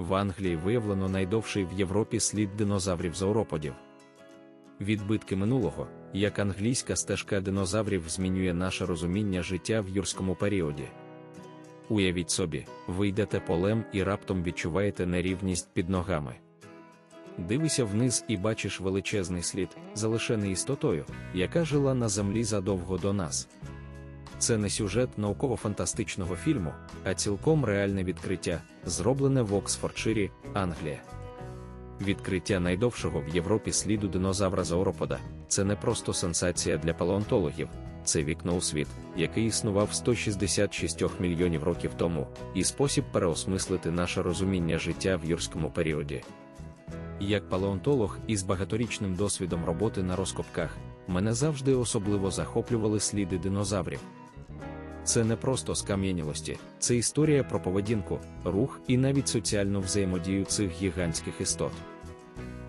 в Англії виявлено найдовший в Європі слід динозаврів зауроподів. Відбитки минулого, як англійська стежка динозаврів змінює наше розуміння життя в юрському періоді. Уявіть собі, ви йдете полем і раптом відчуваєте нерівність під ногами. Дивися вниз і бачиш величезний слід, залишений істотою, яка жила на землі задовго до нас. Це не сюжет науково-фантастичного фільму, а цілком реальне відкриття, зроблене в Оксфордширі, Англія. Відкриття найдовшого в Європі сліду динозавра зауропода це не просто сенсація для палеонтологів, це вікно у світ, який існував 166 мільйонів років тому, і спосіб переосмислити наше розуміння життя в юрському періоді. Як палеонтолог із багаторічним досвідом роботи на розкопках, мене завжди особливо захоплювали сліди динозаврів. Це не просто скам'янілості, це історія про поведінку, рух і навіть соціальну взаємодію цих гігантських істот.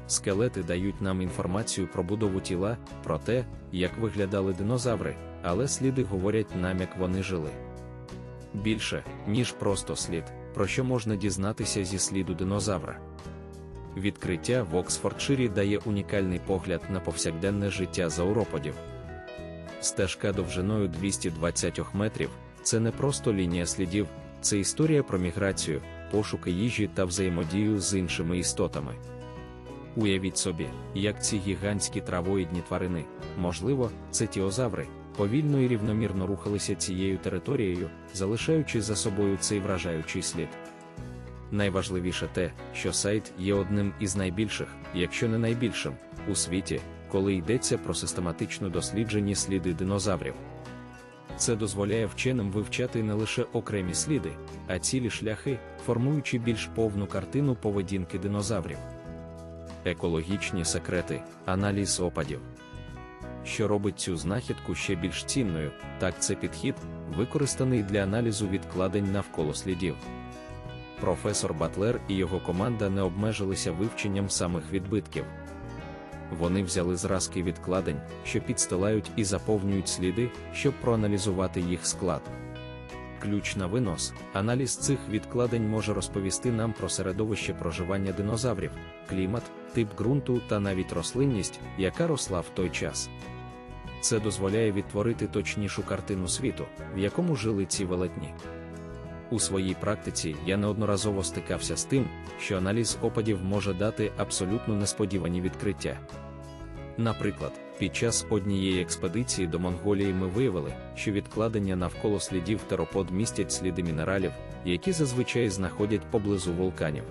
Скелети дають нам інформацію про будову тіла, про те, як виглядали динозаври, але сліди говорять нам, як вони жили. Більше, ніж просто слід, про що можна дізнатися зі сліду динозавра. Відкриття в Оксфордширі дає унікальний погляд на повсякденне життя зауроподів. Стежка довжиною 220 метрів це не просто лінія слідів, це історія про міграцію, пошуки їжі та взаємодію з іншими істотами. Уявіть собі, як ці гігантські травоїдні тварини, можливо, це тіозаври, повільно і рівномірно рухалися цією територією, залишаючи за собою цей вражаючий слід. Найважливіше те, що сайт є одним із найбільших, якщо не найбільшим, у світі, коли йдеться про систематично досліджені сліди динозаврів. Це дозволяє вченим вивчати не лише окремі сліди, а цілі шляхи, формуючи більш повну картину поведінки динозаврів. Екологічні секрети, аналіз опадів. Що робить цю знахідку ще більш цінною, так це підхід, використаний для аналізу відкладень навколо слідів. Професор Батлер і його команда не обмежилися вивченням самих відбитків. Вони взяли зразки відкладень, що підстилають і заповнюють сліди, щоб проаналізувати їх склад. Ключ на винос, аналіз цих відкладень може розповісти нам про середовище проживання динозаврів, клімат, тип ґрунту та навіть рослинність, яка росла в той час. Це дозволяє відтворити точнішу картину світу, в якому жили ці велетні. У своїй практиці я неодноразово стикався з тим, що аналіз опадів може дати абсолютно несподівані відкриття. Наприклад, під час однієї експедиції до Монголії ми виявили, що відкладення навколо слідів теропод містять сліди мінералів, які зазвичай знаходять поблизу вулканів.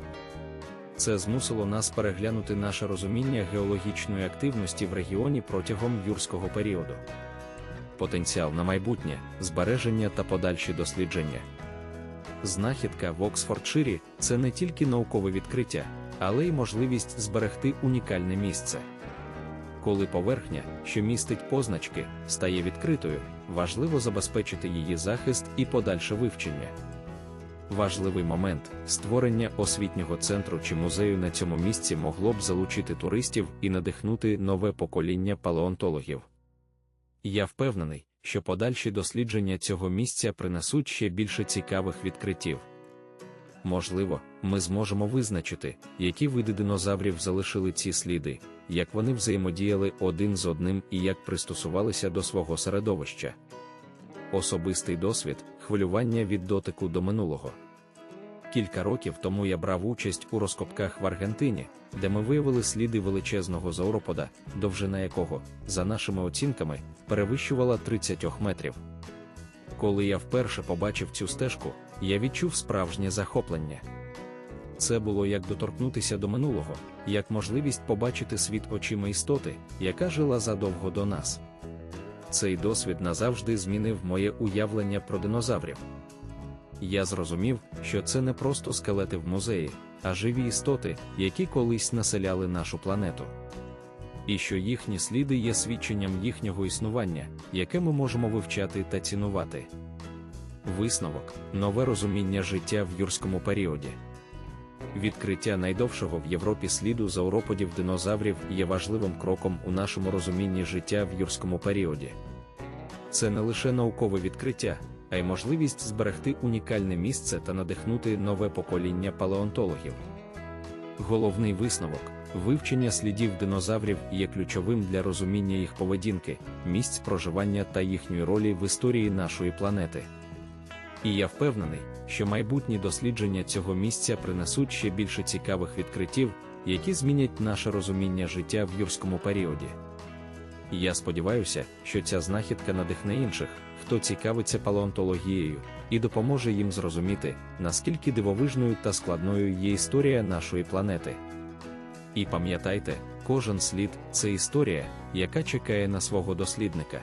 Це змусило нас переглянути наше розуміння геологічної активності в регіоні протягом юрського періоду. Потенціал на майбутнє, збереження та подальші дослідження. Знахідка в Оксфордширі це не тільки наукове відкриття, але й можливість зберегти унікальне місце. Коли поверхня, що містить позначки, стає відкритою, важливо забезпечити її захист і подальше вивчення. Важливий момент створення освітнього центру чи музею на цьому місці могло б залучити туристів і надихнути нове покоління палеонтологів. Я впевнений, що подальші дослідження цього місця принесуть ще більше цікавих відкриттів. Можливо, ми зможемо визначити, які види динозаврів залишили ці сліди, як вони взаємодіяли один з одним і як пристосувалися до свого середовища. Особистий досвід хвилювання від дотику до минулого. Кілька років тому я брав участь у розкопках в Аргентині, де ми виявили сліди величезного зауропода, довжина якого, за нашими оцінками, перевищувала 30 метрів. Коли я вперше побачив цю стежку, я відчув справжнє захоплення. Це було як доторкнутися до минулого, як можливість побачити світ очима істоти, яка жила задовго до нас. Цей досвід назавжди змінив моє уявлення про динозаврів. Я зрозумів, що це не просто скелети в музеї, а живі істоти, які колись населяли нашу планету. І що їхні сліди є свідченням їхнього існування, яке ми можемо вивчати та цінувати. Висновок нове розуміння життя в юрському періоді. Відкриття найдовшого в Європі сліду зауроподів динозаврів є важливим кроком у нашому розумінні життя в юрському періоді. Це не лише наукове відкриття, а й можливість зберегти унікальне місце та надихнути нове покоління палеонтологів. Головний висновок вивчення слідів динозаврів є ключовим для розуміння їх поведінки, місць проживання та їхньої ролі в історії нашої планети. І я впевнений, що майбутні дослідження цього місця принесуть ще більше цікавих відкриттів, які змінять наше розуміння життя в юрському періоді. Я сподіваюся, що ця знахідка надихне інших, хто цікавиться палеонтологією, і допоможе їм зрозуміти, наскільки дивовижною та складною є історія нашої планети. І пам'ятайте, кожен слід це історія, яка чекає на свого дослідника.